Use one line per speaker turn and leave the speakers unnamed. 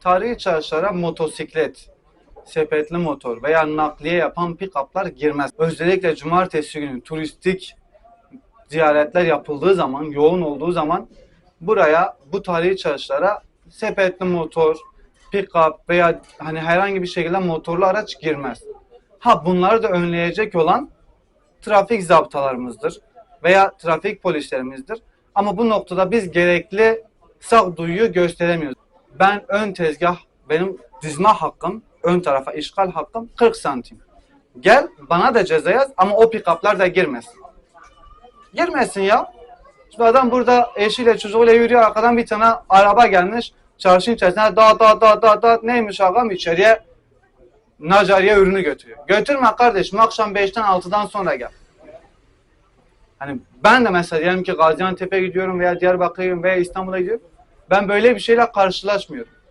Tarihi çarşılara motosiklet, sepetli motor veya nakliye yapan pick-up'lar girmez. Özellikle cumartesi günü turistik ziyaretler yapıldığı zaman, yoğun olduğu zaman buraya, bu tarihi çarşılara sepetli motor, pick-up veya hani herhangi bir şekilde motorlu araç girmez. Ha bunları da önleyecek olan trafik zaptalarımızdır veya trafik polislerimizdir. Ama bu noktada biz gerekli sağduyuyu gösteremiyoruz. Ben ön tezgah, benim dizme hakkım, ön tarafa işgal hakkım 40 santim. Gel bana da ceza yaz ama o pick-up'lar da girmesin. Girmesin ya. Şimdi adam burada eşiyle çocuğuyla yürüyor arkadan bir tane araba gelmiş. Çarşının içerisine da da da da da neymiş ağam içeriye Nacariye ürünü götürüyor. Götürme kardeşim akşam 5'ten 6'dan sonra gel. Hani ben de mesela diyelim ki Gaziantep'e gidiyorum veya Diyarbakır'a gidiyorum veya İstanbul'a gidiyorum. Ben böyle bir şeyle karşılaşmıyorum.